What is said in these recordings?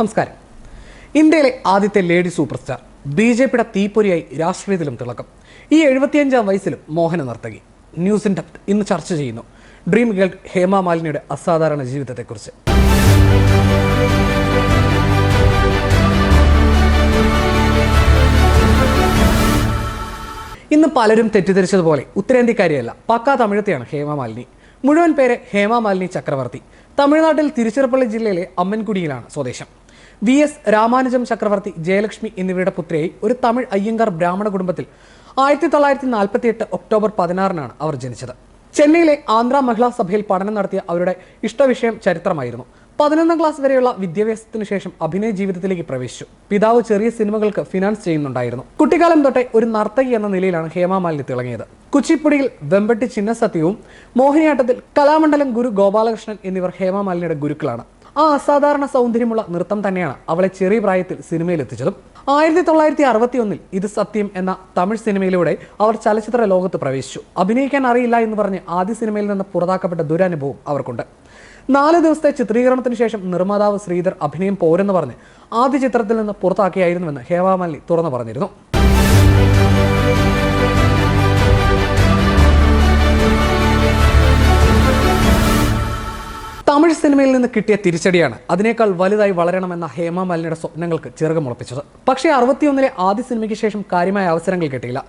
നമസ്കാരം ഇന്ത്യയിലെ ആദ്യത്തെ lady super star B J പിയുടെ തീപ്പൊരിയായി രാഷ്ട്രീയത്തിലും തിളക്കം. ഈ എഴുപത്തിയഞ്ചാം വയസ്സിലും മോഹന നർത്തകി. ന്യൂസ് ഇൻ ഡെപ്ത് ഇന്ന് ചർച്ച ചെയ്യുന്നു. ഡ്രീം ഗേൾ ഹേമ മാലിനിയുടെ അസാധാരണ ജീവിതത്തെക്കുറിച്ച്. ഇന്ന് പലരും തെറ്റിദ്ധരിച്ചതുപോലെ ഉത്തരേന്ത്യക്കാരിയല്ല പക്കാ തമിഴത്തെയാണ് ഹേമ മാലിനി. മുഴുവൻ പേര് ഹേമ മാലിനി ചക്രവർത്തി. തമിഴ്നാട്ടിൽ തിരുച്ചിറപ്പള്ളി ജില്ലയിലെ അമ്മൻകുടിയിലാണ് സ്വദേശം. വി എസ് രാമാനുജം ചക്രവർത്തി ജയലക്ഷ്മി എന്നിവരുടെ പുത്രിയായി ഒരു തമിഴ് അയ്യങ്കാർ ബ്രാഹ്മണ കുടുംബത്തിൽ ആയിരത്തി തൊള്ളായിരത്തി നാൽപ്പത്തി എട്ട് ഒക്ടോബർ പതിനാറിനാണ് അവർ ജനിച്ചത്. ചെന്നൈയിലെ ആന്ധ്ര മഹിളാ സഭയിൽ പഠനം നടത്തിയ അവരുടെ ഇഷ്ടവിഷയം ചരിത്രമായിരുന്നു. പതിനൊന്നാം ക്ലാസ് വരെയുള്ള വിദ്യാഭ്യാസത്തിനു ശേഷം അഭിനയ ജീവിതത്തിലേക്ക് പ്രവേശിച്ചു. പിതാവ് ചെറിയ സിനിമകൾക്ക് ഫിനാൻസ് ചെയ്യുന്നുണ്ടായിരുന്നു. കുട്ടിക്കാലം തൊട്ടേ ഒരു നർത്തകി എന്ന നിലയിലാണ് ഹേമാമാലിനി തിളങ്ങിയത്. കുച്ചിപ്പുടിയിൽ വെമ്പട്ടി ചിന്നസത്യവും മോഹിനിയാട്ടത്തിൽ കലാമണ്ഡലം ഗുരു ഗോപാലകൃഷ്ണൻ എന്നിവർ ഹേമാമാലിനിയുടെ ഗുരുക്കളാണ്. ആ അസാധാരണ സൗന്ദര്യമുള്ള നൃത്തം തന്നെയാണ് അവളെ ചെറിയ പ്രായത്തിൽ സിനിമയിൽ എത്തിച്ചതും. ആയിരത്തി തൊള്ളായിരത്തി അറുപത്തി ഒന്നിൽ ഇത് സത്യം എന്ന തമിഴ് സിനിമയിലൂടെ അവർ ചലച്ചിത്ര ലോകത്ത് പ്രവേശിച്ചു. അഭിനയിക്കാൻ അറിയില്ല എന്ന് പറഞ്ഞ് ആദ്യ സിനിമയിൽ നിന്ന് പുറത്താക്കപ്പെട്ട ദുരനുഭവം അവർക്കുണ്ട്. നാല് ദിവസത്തെ ചിത്രീകരണത്തിന് ശേഷം നിർമ്മാതാവ് ശ്രീധർ അഭിനയം പോരെന്ന് പറഞ്ഞ് ആദ്യ ചിത്രത്തിൽ നിന്ന് പുറത്താക്കിയായിരുന്നുവെന്ന് ഹേവാമല്ലി തുറന്നു പറഞ്ഞിരുന്നു. തമിഴ് സിനിമയിൽ നിന്ന് കിട്ടിയ തിരിച്ചടിയാണ് അതിനേക്കാൾ വലുതായി വളരണമെന്ന ഹേമ മാലിനിയുടെ സ്വപ്നങ്ങൾക്ക് ചിറകുമുളപ്പിച്ചത് പക്ഷേ അറുപത്തിയൊന്നിലെ ആദ്യ സിനിമയ്ക്ക് ശേഷം കാര്യമായ അവസരങ്ങൾ കിട്ടിയില്ല.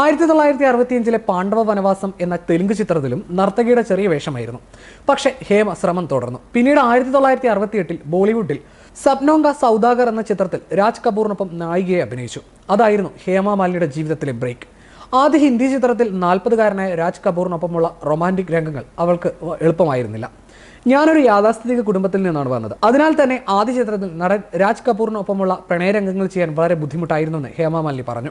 ആയിരത്തി തൊള്ളായിരത്തി അറുപത്തിയഞ്ചിലെ പാണ്ഡവ വനവാസം എന്ന തെലുങ്ക് ചിത്രത്തിലും നർത്തകിയുടെ ചെറിയ വേഷമായിരുന്നു. പക്ഷേ ഹേമ ശ്രമം തുടർന്നു. പിന്നീട് ആയിരത്തി തൊള്ളായിരത്തി അറുപത്തിയെട്ടിൽ ബോളിവുഡിൽ സപ്നോങ്ക സൗദാഗർ എന്ന ചിത്രത്തിൽ രാജ് കപൂറിനൊപ്പം നായികയെ അഭിനയിച്ചു. അതായിരുന്നു ഹേമ മാലിനിയുടെ ജീവിതത്തിലെ ബ്രേക്ക്. ആദ്യ ഹിന്ദി ചിത്രത്തിൽ നാൽപ്പതുകാരനായ രാജ് കപൂറിനൊപ്പമുള്ള റൊമാന്റിക് രംഗങ്ങൾ അവൾക്ക് എളുപ്പമായിരുന്നില്ല. ഞാനൊരു യാഥാസ്ഥിതിക കുടുംബത്തിൽ നിന്നാണ് വന്നത്. അതിനാൽ തന്നെ ആദ്യ ചിത്രത്തിൽ നടൻ രാജ് കപൂറിനൊപ്പമുള്ള പ്രണയരംഗങ്ങൾ ചെയ്യാൻ വളരെ ബുദ്ധിമുട്ടായിരുന്നെന്ന് ഹേമ മാലിനി പറഞ്ഞു.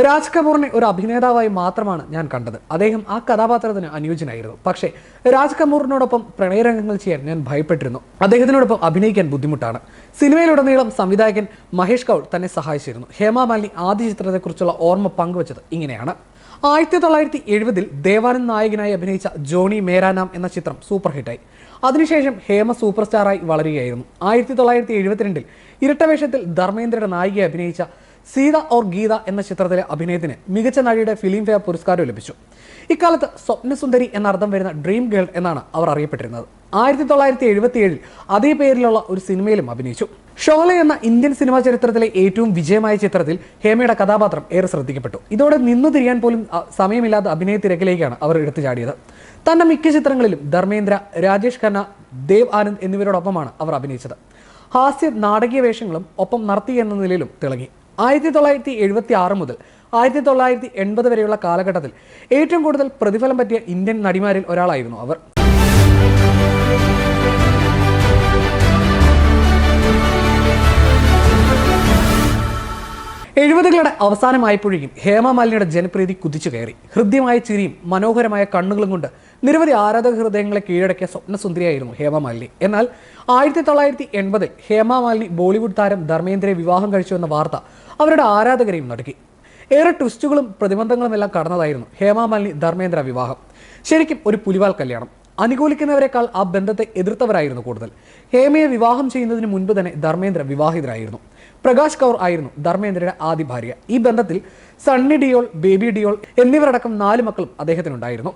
രാജ് കപൂറിനെ ഒരു അഭിനേതാവായി മാത്രമാണ് ഞാൻ കണ്ടത്. അദ്ദേഹം ആ കഥാപാത്രത്തിന് അനുയോജ്യനായിരുന്നു. പക്ഷേ രാജ് കപൂറിനോടൊപ്പം പ്രണയരംഗങ്ങൾ ചെയ്യാൻ ഞാൻ ഭയപ്പെട്ടിരുന്നു. അദ്ദേഹത്തിനോടൊപ്പം അഭിനയിക്കാൻ ബുദ്ധിമുട്ടാണ്. സിനിമയിലുടനീളം സംവിധായകൻ മഹേഷ് കൗൾ തന്നെ സഹായിച്ചിരുന്നു. ഹേമ മാലിനി ആദ്യ ചിത്രത്തെക്കുറിച്ചുള്ള ഓർമ്മ പങ്കുവച്ചത് ഇങ്ങനെയാണ്. ആയിരത്തി തൊള്ളായിരത്തി എഴുപതിൽ ദേവാനന്ദ് നായകനായി അഭിനയിച്ച ജോണി മേരാനാം എന്ന ചിത്രം സൂപ്പർ ഹിറ്റായി അതിനുശേഷം ഹേമ സൂപ്പർ സ്റ്റാറായി വളരുകയായിരുന്നു. ആയിരത്തി തൊള്ളായിരത്തി എഴുപത്തിരണ്ടിൽ ഇരട്ടവേഷത്തിൽ ധർമ്മേന്ദ്രയുടെ നായികയെ അഭിനയിച്ച സീത ഓർ ഗീത എന്ന ചിത്രത്തിലെ അഭിനയത്തിന് മികച്ച നടിയുടെ ഫിലിം ഫെയർ പുരസ്കാരം ലഭിച്ചു. ഇക്കാലത്ത് സ്വപ്നസുന്ദരി എന്നർത്ഥം വരുന്ന ഡ്രീം ഗേൾ എന്നാണ് അവർ അറിയപ്പെട്ടിരുന്നത്. ആയിരത്തി തൊള്ളായിരത്തി എഴുപത്തിയേഴിൽ അതേ പേരിലുള്ള ഒരു സിനിമയിലും അഭിനയിച്ചു. ഷോലെ എന്ന ഇന്ത്യൻ സിനിമാ ചരിത്രത്തിലെ ഏറ്റവും വിജയമായ ചിത്രത്തിൽ ഹേമയുടെ കഥാപാത്രം ഏറെ ശ്രദ്ധിക്കപ്പെട്ടു. ഇതോടെ നിന്നു തിരിയാൻ പോലും സമയമില്ലാത്ത അഭിനയ തിരക്കിലേക്കാണ് അവർ എടുത്തു ചാടിയത്. തന്റെ മിക്ക ചിത്രങ്ങളിലും ധർമ്മേന്ദ്ര രാജേഷ് ഖന്ന ദേവ് ആനന്ദ് എന്നിവരോടൊപ്പമാണ് അവർ അഭിനയിച്ചത്. ഹാസ്യ നാടകീയ വേഷങ്ങളും ഒപ്പം നർത്തി എന്ന നിലയിലും തിളങ്ങി. ആയിരത്തി തൊള്ളായിരത്തി എഴുപത്തി ആറ് മുതൽ ആയിരത്തി തൊള്ളായിരത്തി എൺപത് വരെയുള്ള കാലഘട്ടത്തിൽ ഏറ്റവും കൂടുതൽ പ്രതിഫലം പറ്റിയ ഇന്ത്യൻ നടിമാരിൽ ഒരാളായിരുന്നു അവർ. എഴുപതുകളുടെ അവസാനമായപ്പോഴേക്കും ഹേമമാലിനിയുടെ ജനപ്രീതി കുതിച്ചു കയറി. ഹൃദ്യമായ ചിരിയും മനോഹരമായ കണ്ണുകളും കൊണ്ട് നിരവധി ആരാധക ഹൃദയങ്ങളെ കീഴടക്കിയ സ്വപ്നസുന്ദരിയായിരുന്നു ഹേമമാലിനി എന്നാൽ ആയിരത്തി തൊള്ളായിരത്തി എൺപതിൽ ഹേമമാലിനി ബോളിവുഡ് താരം ധർമ്മേന്ദ്രയെ വിവാഹം കഴിച്ചു എന്ന വാർത്ത അവരുടെ ആരാധകരെയും നടുക്കി. ഏറെ ട്വിസ്റ്റുകളും പ്രതിബന്ധങ്ങളും എല്ലാം കടന്നതായിരുന്നു ഹേമമാലിനി ധർമ്മേന്ദ്ര വിവാഹം. ശരിക്കും ഒരു പുലിവാൽ കല്യാണം. അനുകൂലിക്കുന്നവരെക്കാൾ ആ ബന്ധത്തെ എതിർത്തവരായിരുന്നു കൂടുതൽ. ഹേമയെ വിവാഹം ചെയ്യുന്നതിന് മുൻപ് തന്നെ ധർമ്മേന്ദ്ര വിവാഹിതരായിരുന്നു. പ്രകാശ് കൗർ ആയിരുന്നു ധർമ്മേന്ദ്രയുടെ ആദ്യ ഭാര്യ. ഈ ബന്ധത്തിൽ സണ്ണി ഡിയോൾ ബേബി ഡിയോൾ എന്നിവരടക്കം നാല് മക്കളും അദ്ദേഹത്തിനുണ്ടായിരുന്നു.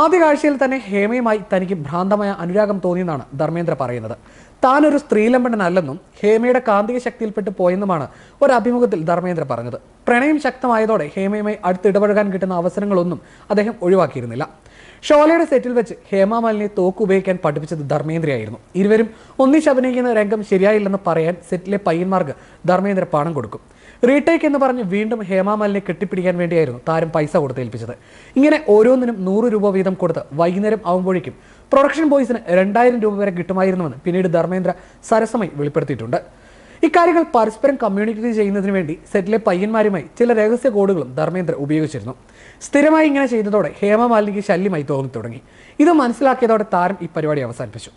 ആദ്യ കാഴ്ചയിൽ തന്നെ ഹേമയുമായി തനിക്ക് ഭ്രാന്തമായ അനുരാഗം തോന്നിയെന്നാണ് ധർമ്മേന്ദ്ര പറയുന്നത്. താനൊരു സ്ത്രീലമ്പടനല്ലെന്നും ഹേമയുടെ കാന്തിക ശക്തിയിൽപ്പെട്ട് പോയെന്നുമാണ് ഒരു അഭിമുഖത്തിൽ ധർമ്മേന്ദ്ര പറഞ്ഞത്. പ്രണയം ശക്തമായതോടെ ഹേമയുമായി അടുത്തിടപഴകാൻ കിട്ടുന്ന അവസരങ്ങളൊന്നും അദ്ദേഹം ഒഴിവാക്കിയിരുന്നില്ല. ഷോലയുടെ സെറ്റിൽ വെച്ച് ഹേമ മാലിനെ തോക്ക് ഉപയോഗിക്കാൻ പഠിപ്പിച്ചത് ധർമ്മേന്ദ്രയായിരുന്നു. ഇരുവരും ഒന്നിച്ച് അഭിനയിക്കുന്ന രംഗം ശരിയായില്ലെന്ന് പറയാൻ സെറ്റിലെ പയ്യന്മാർക്ക് ധർമ്മേന്ദ്ര പണം കൊടുക്കും. റീടേക്ക് എന്ന് പറഞ്ഞ് വീണ്ടും ഹേമാമാലിനെ കെട്ടിപ്പിടിക്കാൻ വേണ്ടിയായിരുന്നു താരം പൈസ കൊടുത്തേൽപ്പിച്ചത് ഇങ്ങനെ ഓരോന്നിനും നൂറ് രൂപ വീതം കൊടുത്ത് വൈകുന്നേരം ആകുമ്പോഴേക്കും പ്രൊഡക്ഷൻ ബോയ്സിന് രണ്ടായിരം രൂപ വരെ കിട്ടുമായിരുന്നുവെന്ന് പിന്നീട് ധർമ്മേന്ദ്ര സരസമായി വെളിപ്പെടുത്തിയിട്ടുണ്ട്. ഇക്കാര്യങ്ങൾ പരസ്പരം കമ്മ്യൂണിക്കേറ്റ് ചെയ്യുന്നതിന് വേണ്ടി സെറ്റിലെ പയ്യന്മാരുമായി ചില രഹസ്യ കോഡുകളും ധർമ്മേന്ദ്ര ഉപയോഗിച്ചിരുന്നു. സ്ഥിരമായി ഇങ്ങനെ ചെയ്തതോടെ ഹേമമാലിനിക്ക് ശല്യമായി തോന്നി തുടങ്ങി. ഇത് മനസ്സിലാക്കിയതോടെ താരം ഈ പരിപാടി അവസാനിപ്പിച്ചു.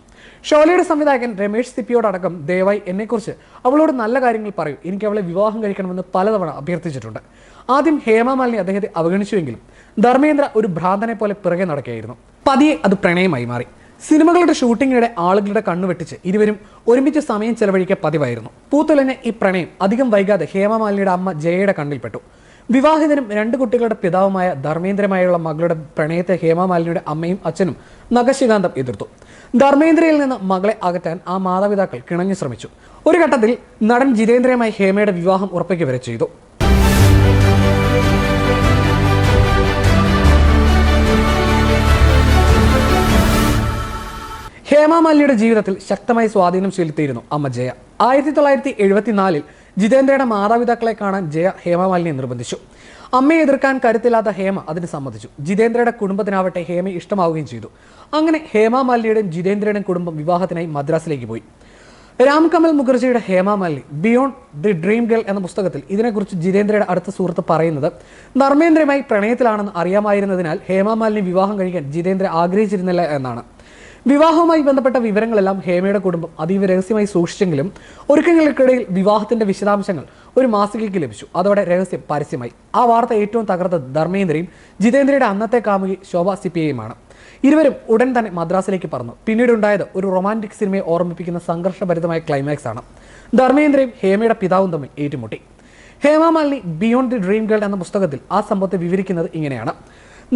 ഷോലയുടെ സംവിധായകൻ രമേഷ് സിപ്പിയോടടക്കം ദയവായി എന്നെക്കുറിച്ച് അവളോട് നല്ല കാര്യങ്ങൾ പറയൂ. എനിക്ക് അവളെ വിവാഹം കഴിക്കണമെന്ന് പലതവണ അഭ്യർത്ഥിച്ചിട്ടുണ്ട്. ആദ്യം ഹേമ മാലിനി അദ്ദേഹത്തെ അവഗണിച്ചുവെങ്കിലും ധർമ്മേന്ദ്ര ഒരു ഭ്രാന്തനെ പോലെ പിറകെ നടക്കുകയായിരുന്നു. പതിയെ അത് പ്രണയമായി മാറി. സിനിമകളുടെ ഷൂട്ടിങ്ങിനിടെ ആളുകളുടെ കണ്ണു വെട്ടിച്ച് ഇരുവരും ഒരുമിച്ച് സമയം ചെലവഴിക്കുക പതിവായിരുന്നു. പൂത്തുലനെ ഈ പ്രണയം അധികം വൈകാതെ ഹേമമാലിനിയുടെ അമ്മ ജയയുടെ കണ്ണിൽപ്പെട്ടു. വിവാഹിതനും രണ്ട് കുട്ടികളുടെ പിതാവുമായ ധർമ്മേന്ദ്രമായുള്ള മകളുടെ പ്രണയത്തെ ഹേമമാലിനിയുടെ അമ്മയും അച്ഛനും നഖശികാന്തം എതിർത്തു. ധർമ്മേന്ദ്രയിൽ നിന്ന് മകളെ അകറ്റാൻ ആ മാതാപിതാക്കൾ കിണഞ്ഞു ശ്രമിച്ചു. ഒരു ഘട്ടത്തിൽ നടൻ ജിതേന്ദ്രയുമായി ഹേമയുടെ വിവാഹം ഉറപ്പിക്കുക വരെ ചെയ്തു. ഹേമമാലിനിയുടെ ജീവിതത്തിൽ ശക്തമായി സ്വാധീനം ചെലുത്തിയിരുന്നു അമ്മ ജയ. ആയിരത്തി തൊള്ളായിരത്തി എഴുപത്തിനാലിൽ ജിതേന്ദ്രയുടെ മാതാപിതാക്കളെ കാണാൻ ജയ ഹേമാമാലിനെ നിർബന്ധിച്ചു. അമ്മയെ എതിർക്കാൻ കരുത്തില്ലാത്ത ഹേമ അതിന് സമ്മതിച്ചു. ജിതേന്ദ്രയുടെ കുടുംബത്തിനാവട്ടെ ഹേമ ഇഷ്ടമാവുകയും ചെയ്തു. അങ്ങനെ ഹേമമാലിനിയുടെയും ജിതേന്ദ്രയുടെയും കുടുംബം വിവാഹത്തിനായി മദ്രാസിലേക്ക് പോയി. രാംകമൽ മുഖർജിയുടെ Hemamalini beyond the dream girl എന്ന പുസ്തകത്തിൽ ഇതിനെക്കുറിച്ച് ജിതേന്ദ്രയുടെ അടുത്ത സുഹൃത്ത് പറയുന്നത് ധർമ്മേന്ദ്രയുമായി പ്രണയത്തിലാണെന്ന് അറിയാമായിരുന്നതിനാൽ ഹേമാമാലിനി വിവാഹം കഴിക്കാൻ ജിതേന്ദ്ര ആഗ്രഹിച്ചിരുന്നില്ല എന്നാണ്. വിവാഹവുമായി ബന്ധപ്പെട്ട വിവരങ്ങളെല്ലാം ഹേമയുടെ കുടുംബം അതീവ രഹസ്യമായി സൂക്ഷിച്ചെങ്കിലും ഒരുക്കങ്ങൾക്കിടയിൽ വിവാഹത്തിന്റെ വിശദാംശങ്ങൾ ഒരു മാസികയ്ക്ക് ലഭിച്ചു. അതോടെ രഹസ്യം പരസ്യമായി. ആ വാർത്ത ഏറ്റവും തകർത്ത ധർമ്മേന്ദ്രയും ജിതേന്ദ്രയുടെ അന്നത്തെ കാമുകി ശോഭ സിപ്പിയയുമാണ്. ഇരുവരും ഉടൻ തന്നെ മദ്രാസിലേക്ക് പറന്നു. പിന്നീട് ഉണ്ടായത് ഒരു റൊമാന്റിക് സിനിമയെ ഓർമ്മിപ്പിക്കുന്ന സംഘർഷഭരിതമായ ക്ലൈമാക്സ് ആണ്. ധർമ്മേന്ദ്രയും ഹേമയുടെ പിതാവും തമ്മിൽ ഏറ്റുമുട്ടി. Hemamalini beyond the dream girl എന്ന പുസ്തകത്തിൽ ആ സംഭവത്തെ വിവരിക്കുന്നത് ഇങ്ങനെയാണ്.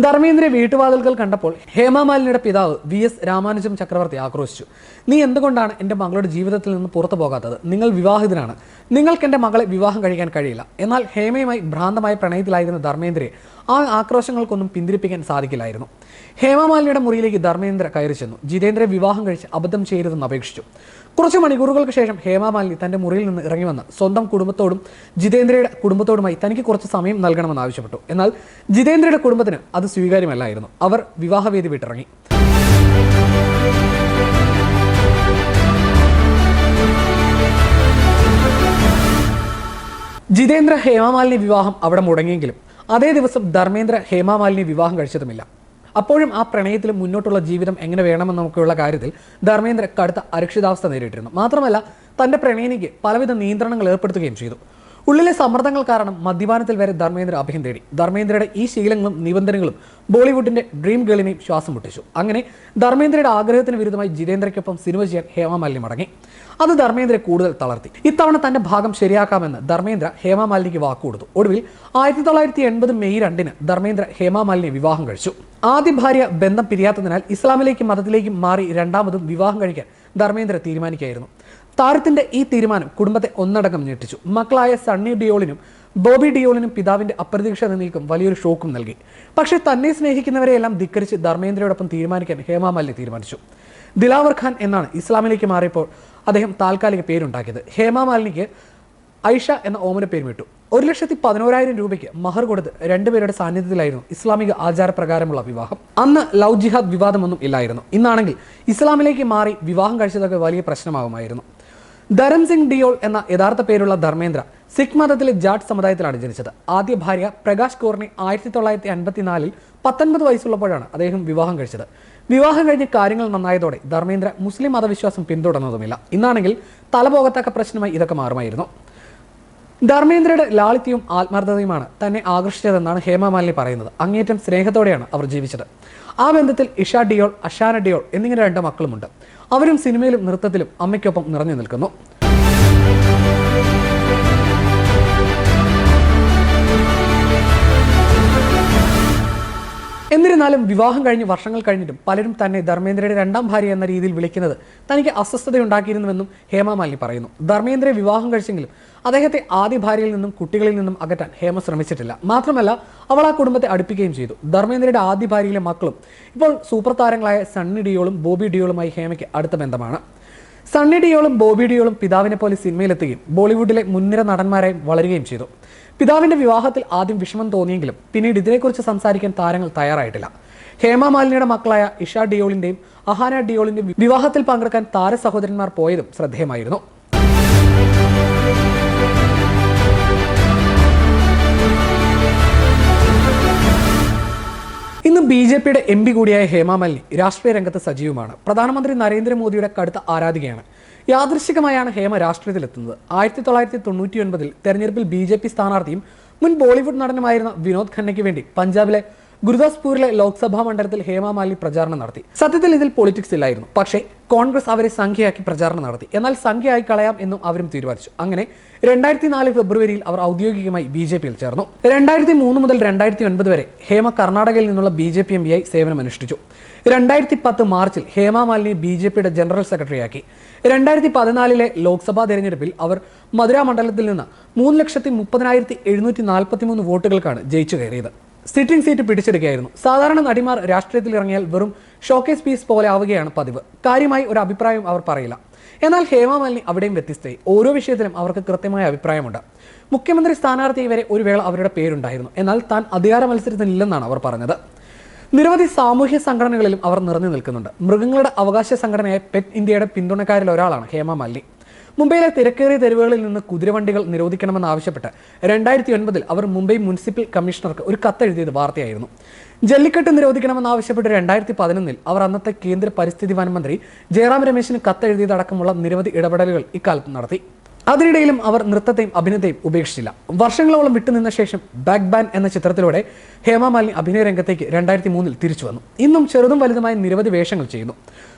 ധർമ്മേന്ദ്ര വീട്ടുവാതിൽകൾ കണ്ടപ്പോൾ ഹേമമാലിനിയുടെ പിതാവ് വി എസ് രാമാനുജം ചക്രവർത്തി ആക്രോശിച്ചു. നീ എന്തുകൊണ്ടാണ് എന്റെ മകളുടെ ജീവിതത്തിൽ നിന്ന് പുറത്തു പോകാത്തത്? നിങ്ങൾ വിവാഹിതനാണ്. നിങ്ങൾക്ക് എന്റെ മകളെ വിവാഹം കഴിക്കാൻ കഴിയില്ല. എന്നാൽ ഹേമയുമായി ഭ്രാന്തമായ പ്രണയത്തിലായിരുന്ന ധർമ്മേന്ദ്രയെ ആ ആക്രോശങ്ങൾക്കൊന്നും പിന്തിരിപ്പിക്കാൻ സാധിക്കില്ലായിരുന്നു. ഹേമമാലിനിയുടെ മുറിയിലേക്ക് ധർമ്മേന്ദ്ര കയറി ചെന്നു. ജിതേന്ദ്രയെ വിവാഹം കഴിച്ച് അബദ്ധം ചെയ്യരുതെന്ന് അപേക്ഷിച്ചു. കുറച്ച് മണിക്കൂറുകൾക്ക് ശേഷം ഹേമാമാലിനി തന്റെ മുറിയിൽ നിന്ന് ഇറങ്ങി വന്ന് സ്വന്തം കുടുംബത്തോടും ജിതേന്ദ്രയുടെ കുടുംബത്തോടുമായി തനിക്ക് കുറച്ച് സമയം നൽകണമെന്ന് ആവശ്യപ്പെട്ടു. എന്നാൽ ജിതേന്ദ്രയുടെ കുടുംബത്തിന് അത് സ്വീകാര്യമല്ലായിരുന്നു. അവർ വിവാഹവേദി വിട്ടിറങ്ങി. ജിതേന്ദ്ര ഹേമമാലിനി വിവാഹം അവിടെ മുടങ്ങിയെങ്കിലും അതേ ദിവസം ധർമ്മേന്ദ്ര ഹേമമാലിനി വിവാഹം കഴിച്ചതുമില്ല അപ്പോഴും ആ പ്രണയത്തിൽ മുന്നോട്ടുള്ള ജീവിതം എങ്ങനെ വേണമെന്നൊക്കെയുള്ള കാര്യത്തിൽ ധർമ്മേന്ദ്ര കടുത്ത അരക്ഷിതാവസ്ഥ നേരിട്ടിരുന്നു. മാത്രമല്ല തന്റെ പ്രണയിനിക്ക് പലവിധ നിയന്ത്രണങ്ങൾ ഏർപ്പെടുത്തുകയും ചെയ്തു. ഉള്ളിലെ സമ്മർദ്ദങ്ങൾ കാരണം മദ്യപാനത്തിൽ വരെ ധർമ്മേന്ദ്ര അഭയം തേടി. ധർമ്മേന്ദ്രയുടെ ഈ ശീലങ്ങളും നിബന്ധനകളും ബോളിവുഡിന്റെ ഡ്രീം ഗേളിനെയും ശ്വാസം മുട്ടിച്ചു. അങ്ങനെ ധർമ്മേന്ദ്രയുടെ ആഗ്രഹത്തിന് വിരുദ്ധമായി ജിതേന്ദ്രയ്ക്കൊപ്പം സിനിമ ചെയ്യാൻ ഹേമമാലിനി മടങ്ങി അത് ധർമ്മേന്ദ്രയെ കൂടുതൽ തളർത്തി. ഇത്തവണ തന്റെ ഭാഗം ശരിയാക്കാമെന്ന് ധർമ്മേന്ദ്ര ഹേമമാലിനിക്ക് വാക്കുകൊടുത്തു. ഒടുവിൽ ആയിരത്തി തൊള്ളായിരത്തി എൺപത് മെയ് രണ്ടിന് ധർമ്മേന്ദ്ര ഹേമാമാലിനെ വിവാഹം കഴിച്ചു. ആദ്യ ഭാര്യ ബന്ധം പിരിയാത്തതിനാൽ ഇസ്ലാമിലേക്കും മതത്തിലേക്കും മാറി രണ്ടാമതും വിവാഹം കഴിക്കാൻ ധർമ്മേന്ദ്ര തീരുമാനിക്കുകയായിരുന്നു. താരത്തിന്റെ ഈ തീരുമാനം കുടുംബത്തെ ഒന്നടങ്കം ഞെട്ടിച്ചു. മക്കളായ സണ്ണി ഡിയോളിനും ബോബി ഡിയോളിനും പിതാവിന്റെ അപ്രതീക്ഷിത നീക്കം വലിയൊരു ഷോക്കും നൽകി. പക്ഷേ തന്നെ സ്നേഹിക്കുന്നവരെയെല്ലാം ധിക്കരിച്ച് ധർമ്മേന്ദ്രയോടൊപ്പം തീരുമാനിക്കാൻ ഹേമാമാലിനി തീരുമാനിച്ചു. ദിലാവർ ഖാൻ എന്നാണ് ഇസ്ലാമിലേക്ക് മാറിയപ്പോൾ അദ്ദേഹം താൽക്കാലിക പേരുണ്ടാക്കിയത്. ഹേമാമാലിനിക്ക് ഐഷ എന്ന ഓമന പേരുമിട്ടു ഒരു ലക്ഷത്തി പതിനോരായിരം രൂപയ്ക്ക് മഹർ കൊടുത്ത് രണ്ടുപേരുടെ സാന്നിധ്യത്തിലായിരുന്നു ഇസ്ലാമിക ആചാരപ്രകാരമുള്ള വിവാഹം. അന്ന് ലവ് ജിഹാദ് വിവാദമൊന്നും ഇല്ലായിരുന്നു. ഇന്നാണെങ്കിൽ ഇസ്ലാമിലേക്ക് മാറി വിവാഹം കഴിച്ചതൊക്കെ വലിയ പ്രശ്നമാകുമായിരുന്നു ധരം സിംഗ് ഡിയോൾ എന്ന യഥാർത്ഥ പേരുള്ള ധർമ്മേന്ദ്ര സിഖ് മതത്തിലെ ജാട്ട് സമുദായത്തിലാണ് ജനിച്ചത്. ആദ്യ ഭാര്യ പ്രകാശ് കോറിനെ ആയിരത്തി തൊള്ളായിരത്തി അൻപത്തിനാലിൽ പത്തൊൻപത് വയസ്സുള്ളപ്പോഴാണ് അദ്ദേഹം വിവാഹം കഴിച്ചത്. വിവാഹം കഴിഞ്ഞ് കാര്യങ്ങൾ നന്നായതോടെ ധർമ്മേന്ദ്ര മുസ്ലിം മതവിശ്വാസം പിന്തുടർന്നതുമില്ല. ഇന്നാണെങ്കിൽ തലപോകത്തക്ക പ്രശ്നമായി ഇതൊക്കെ മാറുമായിരുന്നു. ധർമ്മേന്ദ്രയുടെ ലാളിത്യവും ആത്മാർത്ഥതയുമാണ് തന്നെ ആകർഷിച്ചതെന്നാണ് ഹേമമാലിനി പറയുന്നത്. അങ്ങേറ്റം സ്നേഹത്തോടെയാണ് അവർ ജീവിച്ചത്. ആ ബന്ധത്തിൽ ഇഷ ഡിയോൾ അഷാന ഡിയോൾ എന്നിങ്ങനെ രണ്ട് മക്കളുമുണ്ട്. അവരും സിനിമയിലും നൃത്തത്തിലും അമ്മയ്ക്കൊപ്പം നിറഞ്ഞു നിൽക്കുന്നു. എന്നിരുന്നാലും വിവാഹം കഴിഞ്ഞ് വർഷങ്ങൾ കഴിഞ്ഞിട്ടും പലരും തന്നെ ധർമ്മേന്ദ്രയുടെ രണ്ടാം ഭാര്യ എന്ന രീതിയിൽ വിളിക്കുന്നത് തനിക്ക് അസ്വസ്ഥതയുണ്ടാക്കിയിരുന്നുവെന്നും ഹേമമാലിനി പറയുന്നു. ധർമ്മേന്ദ്രയെ വിവാഹം കഴിച്ചെങ്കിലും അദ്ദേഹത്തെ ആദ്യ ഭാര്യയിൽ നിന്നും കുട്ടികളിൽ നിന്നും അകറ്റാൻ ഹേമ ശ്രമിച്ചിട്ടില്ല. മാത്രമല്ല അവൾ ആ കുടുംബത്തെ അടുപ്പിക്കുകയും ചെയ്തു. ധർമ്മേന്ദ്രയുടെ ആദ്യ ഭാര്യയിലെ മക്കളും ഇപ്പോൾ സൂപ്പർ താരങ്ങളായ സണ്ണി ഡിയോളും ബോബി ഡിയോളുമായി ഹേമയ്ക്ക് അടുത്ത ബന്ധമാണ്. സണ്ണി ഡിയോളും ബോബി ഡിയോളും പിതാവിനെ പോലെ സിനിമയിലെത്തുകയും ബോളിവുഡിലെ മുൻനിര നടന്മാരായി വളരുകയും ചെയ്തു. പിതാവിന്റെ വിവാഹത്തിൽ ആദ്യം വിഷമം തോന്നിയെങ്കിലും പിന്നീട് ഇതിനെക്കുറിച്ച് സംസാരിക്കാൻ താരങ്ങൾ തയ്യാറായിട്ടില്ല. ഹേമ മാലിനിയുടെ മക്കളായ ഇഷ ഡിയോളിന്റെയും അഹാന ഡിയോളിന്റെയും വിവാഹത്തിൽ പങ്കെടുക്കാൻ താര സഹോദരന്മാർ പോയതും ശ്രദ്ധേയമായിരുന്നു. ഇന്ന് ബി ജെ പിയുടെ എം പി കൂടിയായ ഹേമാമലിനി രാഷ്ട്രീയ രംഗത്ത് സജീവമാണ്. പ്രധാനമന്ത്രി നരേന്ദ്രമോദിയുടെ കടുത്ത ആരാധികയാണ്. യാദൃശികമായാണ് ഹേമ രാഷ്ട്രീയത്തിലെത്തുന്നത്. ആയിരത്തി തൊള്ളായിരത്തി തൊണ്ണൂറ്റി ഒൻപതിൽ തെരഞ്ഞെടുപ്പിൽ ബി ജെ പി സ്ഥാനാർത്ഥിയും മുൻ ബോളിവുഡ് നടനുമായിരുന്ന വിനോദ് ഖന്നയ്ക്ക് വേണ്ടി പഞ്ചാബിലെ ഗുരുദാസ്പൂരിലെ ലോക്സഭാ മണ്ഡലത്തിൽ ഹേമ മാലിനി പ്രചാരണം നടത്തി. സത്യത്തിൽ ഇതിൽ പൊളിറ്റിക്സ് ഇല്ലായിരുന്നു. പക്ഷേ കോൺഗ്രസ് അവരെ സംഖ്യയാക്കി പ്രചാരണം നടത്തി. എന്നാൽ സംഖ്യയായി കളയാം എന്നും അവരും തീരുമാനിച്ചു. അങ്ങനെ രണ്ടായിരത്തി നാല് ഫെബ്രുവരിയിൽ അവർ ഔദ്യോഗികമായി ബി ജെ പിയിൽ ചേർന്നു. രണ്ടായിരത്തി മൂന്ന് മുതൽ രണ്ടായിരത്തി ഒൻപത് വരെ ഹേമ കർണാടകയിൽ നിന്നുള്ള ബി ജെ പി എം പിയായി സേവനമനുഷ്ഠിച്ചു രണ്ടായിരത്തി പത്ത് മാർച്ചിൽ ഹേമ മാലിനി ബി ജെ പിയുടെ ജനറൽ സെക്രട്ടറിയാക്കി രണ്ടായിരത്തി പതിനാലിലെ ലോക്സഭാ തെരഞ്ഞെടുപ്പിൽ അവർ മധുര മണ്ഡലത്തിൽ നിന്ന് മൂന്ന് ലക്ഷത്തി മുപ്പതിനായിരത്തി എഴുന്നൂറ്റി നാൽപ്പത്തി മൂന്ന് വോട്ടുകൾക്കാണ് ജയിച്ചു കയറിയത്. സിറ്റിംഗ് സീറ്റ് പിടിച്ചെടുക്കുകയായിരുന്നു. സാധാരണ നടിമാർ രാഷ്ട്രീയത്തിൽ ഇറങ്ങിയാൽ വെറും ഷോക്കേസ് പീസ് പോലെ ആവുകയാണ് പതിവ്. കാര്യമായി ഒരു അഭിപ്രായം അവർ പറയില്ല. എന്നാൽ ഹേമാമാലിനി അവിടെയും വ്യത്യസ്തയായി. ഓരോ വിഷയത്തിലും അവർക്ക് കൃത്യമായ അഭിപ്രായമുണ്ട്. മുഖ്യമന്ത്രി സ്ഥാനാർത്ഥി വരെ ഒരു വേള അവരുടെ പേരുണ്ടായിരുന്നു. എന്നാൽ താൻ അധികാര മത്സരത്തിനില്ലെന്നാണ് അവർ പറഞ്ഞത്. നിരവധി സാമൂഹ്യ സംഘടനകളിലും അവർ നിറഞ്ഞു നിൽക്കുന്നുണ്ട്. മൃഗങ്ങളുടെ അവകാശ സംഘടനയായ പെറ്റ് ഇന്ത്യയുടെ പിന്തുണക്കാരിൽ ഒരാളാണ് ഹേമ മാലിനി. മുംബൈയിലെ തിരക്കേറിയ തെരുവുകളിൽ നിന്ന് കുതിരവണ്ടികൾ നിരോധിക്കണമെന്നാവശ്യപ്പെട്ട് രണ്ടായിരത്തി ഒൻപതിൽ അവർ മുംബൈ മുനിസിപ്പൽ കമ്മീഷണർക്ക് ഒരു കത്തെഴുതിയത് വാർത്തയായിരുന്നു. ജല്ലിക്കെട്ട് നിരോധിക്കണമെന്നാവശ്യപ്പെട്ട് രണ്ടായിരത്തി പതിനൊന്നിൽ അവർ അന്നത്തെ കേന്ദ്ര പരിസ്ഥിതി വനം മന്ത്രി ജയറാം രമേശിന് കത്തെഴുതിയതടക്കമുള്ള നിരവധി ഇടപെടലുകൾ ഇക്കാലത്ത് നടത്തി. അതിനിടയിലും അവർ നൃത്തത്തെയും അഭിനയത്തെയും ഉപേക്ഷിച്ചില്ല. വർഷങ്ങളോളം വിട്ടുനിന്ന ശേഷം ബാക്ക് ബാൻ എന്ന ചിത്രത്തിലൂടെ ഹേമ മാലിനി അഭിനയ രംഗത്തേക്ക് രണ്ടായിരത്തി മൂന്നിൽ തിരിച്ചു വന്നു. ഇന്നും ചെറുതും വലുതുമായ നിരവധി വേഷങ്ങൾ ചെയ്യുന്നു.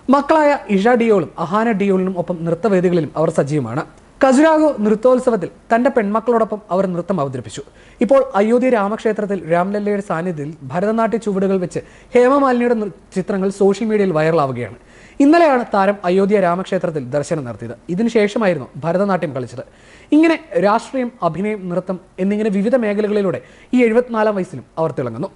മക്കളായ ഇഷ ഡിയോളും അഹാന ഡിയോളിനും ഒപ്പം നൃത്തവേദികളിലും അവർ സജീവമാണ്. ഖജുരാഹോ നൃത്തോത്സവത്തിൽ തന്റെ പെൺമക്കളോടൊപ്പം അവർ നൃത്തം അവതരിപ്പിച്ചു. ഇപ്പോൾ അയോധ്യ രാമക്ഷേത്രത്തിൽ രാംലല്ലയുടെ സാന്നിധ്യത്തിൽ ഭരതനാട്യ ചുവടുകൾ വെച്ച് ഹേമമാലിനിയുടെ ചിത്രങ്ങൾ സോഷ്യൽ മീഡിയയിൽ വൈറലാവുകയാണ്. ഇന്നലെയാണ് താരം അയോധ്യ രാമക്ഷേത്രത്തിൽ ദർശനം നടത്തിയത്. ഇതിനുശേഷമായിരുന്നു ഭരതനാട്യം കളിച്ചത്. ഇങ്ങനെ രാഷ്ട്രീയം അഭിനയം നൃത്തം എന്നിങ്ങനെ വിവിധ മേഖലകളിലൂടെ ഈ എഴുപത്തിനാലാം വയസ്സിലും അവർ തിളങ്ങുന്നു.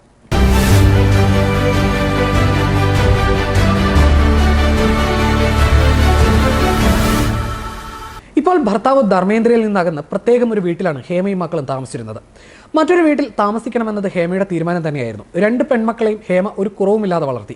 ഇപ്പോൾ ഭർത്താവ് ധർമ്മേന്ദ്രയിൽ നിന്നകന്ന് പ്രത്യേകം ഒരു വീട്ടിലാണ് ഹേമയും മക്കളും താമസിച്ചിരുന്നത്. മറ്റൊരു വീട്ടിൽ താമസിക്കണമെന്നത് ഹേമയുടെ തീരുമാനം തന്നെയായിരുന്നു. രണ്ട് പെൺമക്കളെയും ഹേമ ഒരു കുറവുമില്ലാതെ വളർത്തി.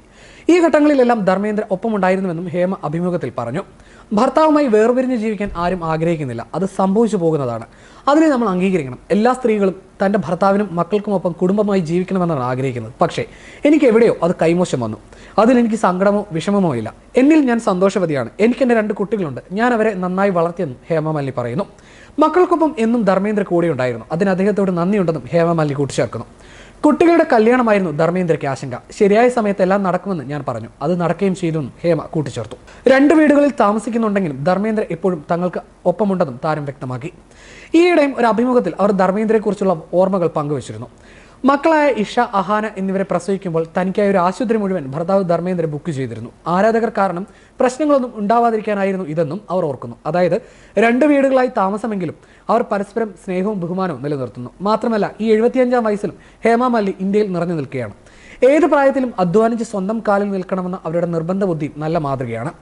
ഈ ഘട്ടങ്ങളിലെല്ലാം ധർമ്മേന്ദ്ര ഒപ്പമുണ്ടായിരുന്നുവെന്നും ഹേമ അഭിമുഖത്തിൽ പറഞ്ഞു. ഭർത്താവുമായി വേർപിരിഞ്ഞ് ജീവിക്കാൻ ആരും ആഗ്രഹിക്കുന്നില്ല. അത് സംഭവിച്ചു പോകുന്നതാണ്. അതിനെ നമ്മൾ അംഗീകരിക്കണം. എല്ലാ സ്ത്രീകളും തന്റെ ഭർത്താവിനും മക്കൾക്കുമൊപ്പം കുടുംബമായി ജീവിക്കണമെന്നാണ് ആഗ്രഹിക്കുന്നത്. പക്ഷേ എനിക്ക് എവിടെയോ അത് കൈമോശം വന്നു. അതിലെനിക്ക് സങ്കടമോ വിഷമമോ ഇല്ല. എന്നിൽ ഞാൻ സന്തോഷവതിയാണ്. എനിക്ക് എന്റെ രണ്ട് കുട്ടികളുണ്ട്. ഞാൻ അവരെ നന്നായി വളർത്തിയെന്നും ഹേമമാലിനി പറയുന്നു. മക്കൾക്കൊപ്പം എന്നും ധർമ്മേന്ദ്ര കൂടെയുണ്ടായിരുന്നു അതിന് അദ്ദേഹത്തോട് നന്ദിയുണ്ടെന്നും ഹേമമാലിനി കൂട്ടിച്ചേർക്കുന്നു. കുട്ടികളുടെ കല്യാണമായിരുന്നു ധർമ്മേന്ദ്രയ്ക്ക് ആശങ്ക. ശരിയായ സമയത്തെല്ലാം നടക്കുമെന്ന് ഞാൻ പറഞ്ഞു. അത് നടക്കുകയും ചെയ്തു ഹേമ കൂട്ടിച്ചേർത്തു. രണ്ട് വീടുകളിൽ താമസിക്കുന്നുണ്ടെങ്കിലും ധർമ്മേന്ദ്ര എപ്പോഴും തങ്ങൾക്ക് ഒപ്പമുണ്ടെന്നും താരം വ്യക്തമാക്കി. ഈയിടെയും ഒരു അഭിമുഖത്തിൽ അവർ ധർമ്മേന്ദ്രയെക്കുറിച്ചുള്ള ഓർമ്മകൾ പങ്കുവച്ചിരുന്നു. മക്കളായ ഇഷ അഹാന എന്നിവരെ പ്രസവിക്കുമ്പോൾ തനിക്കായി ഒരു ആശുപത്രി മുഴുവൻ ഭർത്താവ് ധർമ്മേന്ദ്ര ബുക്ക് ചെയ്തിരുന്നു. ആരാധകർ കാരണം പ്രശ്നങ്ങളൊന്നും ഉണ്ടാവാതിരിക്കാനായിരുന്നു ഇതെന്നും അവർ ഓർക്കുന്നു. അതായത് രണ്ട് വീടുകളായി താമസമെങ്കിലും അവർ പരസ്പരം സ്നേഹവും ബഹുമാനവും നിലനിർത്തുന്നു. മാത്രമല്ല ഈ എഴുപത്തിയഞ്ചാം വയസ്സിലും ഹേമ മല്ലി ഇന്ത്യയിൽ നിറഞ്ഞു നിൽക്കുകയാണ്. ഏത് പ്രായത്തിലും അധ്വാനിച്ച് സ്വന്തം കാലിൽ നിൽക്കണമെന്ന അവരുടെ നിർബന്ധ ബുദ്ധി നല്ല മാതൃകയാണ്.